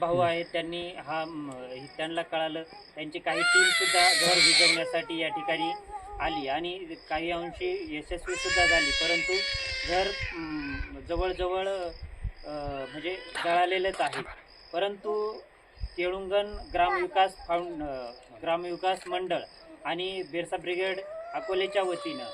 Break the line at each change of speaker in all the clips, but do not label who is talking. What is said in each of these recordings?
भाऊ आहेत त्यांनी हा त्यांना कळालं. त्यांची काही टीम सुद्धा घर विझवण्यासाठी या ठिकाणी आली आणि काही अंशी यशस्वी सुद्धा झाली. परंतु घर जवळजवळ म्हणजे जळालेलेच आहे. परंतु केळुंगण ग्रामविकास फाउंड ग्रामविकास मंडळ आणि बिरसा ब्रिगेड अकोलेच्या वतीनं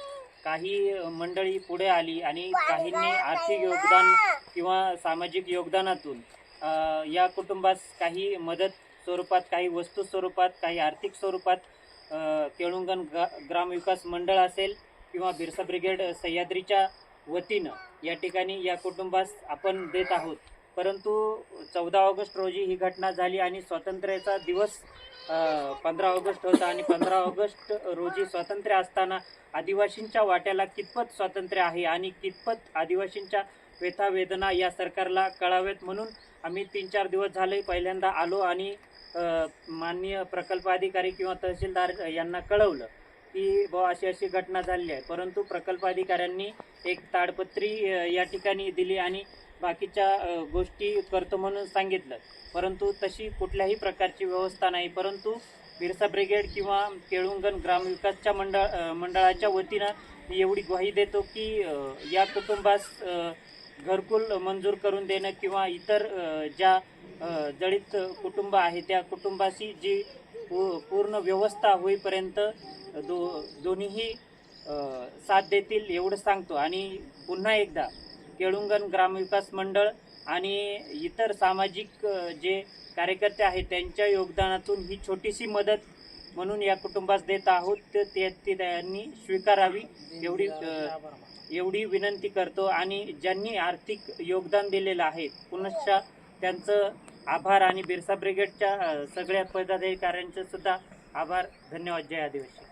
काही मंडळी पुढे आली आणि काहींनी आर्थिक योगदान किंवा सामाजिक योगदानातून या कुटुंबास काही मदत स्वरूपात काही वस्तू स्वरूपात काही आर्थिक स्वरूपात केळुंगण ग्रा ग्रामविकास मंडळ असेल किंवा बिरसा ब्रिगेड सह्याद्रीच्या वतीनं या ठिकाणी या कुटुंबास आपण देत आहोत. परंतु चौदा ऑगस्ट रोजी ही घटना झाली आणि स्वातंत्र्याचा दिवस पंधरा ऑगस्ट होता आणि पंधरा ऑगस्ट रोजी स्वातंत्र्य असताना आदिवासींच्या वाट्याला कितपत स्वातंत्र्य आहे आणि कितपत आदिवासींच्या व्यथावेदना या सरकारला कळाव्यात म्हणून आम्ही तीन चार दिवस झाले पहिल्यांदा आलो आणि माननीय प्रकल्प अधिकारी किंवा तहसीलदार यांना कळवलं की बुवा अशी अशी घटना झालेली आहे. परंतु प्रकल्प अधिकाऱ्यांनी एक ताडपत्री या ठिकाणी दिली आणि बाकीच्या गोष्टी करतो म्हणून सांगितलं. परंतु तशी कुठल्याही प्रकारची व्यवस्था नाही. परंतु बिरसा ब्रिगेड किंवा केळुंगण ग्रामविकासच्या मंडळ मंडळाच्या वतीनं मी एवढी ग्वाही देतो की या कुटुंबास घरकुल मंजूर करून देणं किंवा इतर ज्या जळीत कुटुंब आहे त्या कुटुंबाशी जी पूर्ण व्यवस्था होईपर्यंत दो दोन्हीही साथ देतील एवढं सांगतो. आणि पुन्हा एकदा केळुंगण ग्रामविकास मंडळ आणि इतर सामाजिक जे कार्यकर्ते आहेत त्यांच्या योगदानातून ही छोटीशी मदत म्हणून या कुटुंबास देत आहोत तर ते त्यांनी स्वीकारावी एवढी एवढी विनंती करतो. आणि ज्यांनी आर्थिक योगदान दिलेलं आहे पुनश्च त्यांचं आभार आणि बिरसा ब्रिगेडच्या सगळ्या पदाधिकाऱ्यांचे सुद्धा आभार. धन्यवाद. जय आदिवासी.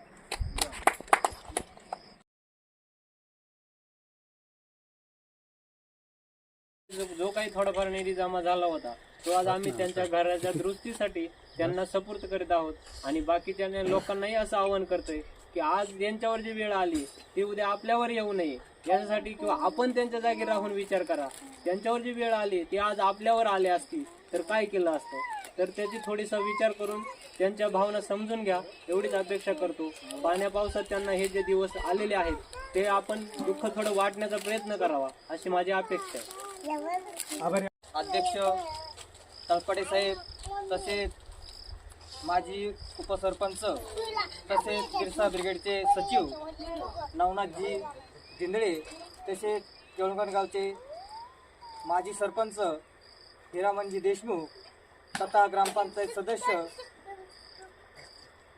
जो काही थोडाफार निधी जमा झाला होता तो आज आम्ही त्यांच्या घराच्या दुरुस्तीसाठी त्यांना सपूर्त करीत आहोत. आणि बाकीच्या लोकांनाही असं आवाहन करतोय की आज यांच्यावर जी वेळ आली ती उद्या आपल्यावर येऊ नये. यासाठी किंवा आपण त्यांच्या जागी राहून विचार करा. त्यांच्यावर जी वेळ आली ती आज आपल्यावर आली असती तर काय केलं असतं? तर त्याची थोडीसा विचार करून त्यांच्या भावना समजून घ्या. एवढीच अपेक्षा करतो. पाण्या पावसात त्यांना हे जे दिवस आलेले आहेत ते आपण दुःख थोडं वाटण्याचा प्रयत्न करावा अशी माझी अपेक्षा आहे.
अध्यक्ष तळपडे साहेब तसेच माजी उपसरपंच तसेच बिरसा ब्रिगेडचे सचिव नवनाथजी जिंदळे तसेच केळुगण गावचे माजी सरपंच हिरामनजी देशमुख तथा ग्रामपंचायत सदस्य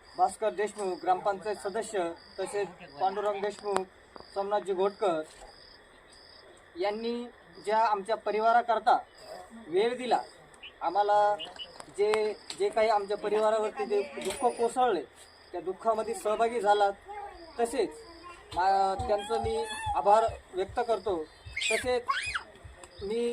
भास्कर देशमुख ग्रामपंचायत सदस्य तसेच पांडुरंग देशमुख सोमनाथजी घोटकर यांनी ज्या आमच्या परिवाराकरता वेळ दिला आम्हाला जे जे काही आमच्या परिवारावरती जे दुःख कोसळले त्या दुःखामध्ये सहभागी झालात. तसेच मा त्यांचं मी आभार व्यक्त करतो. तसेच मी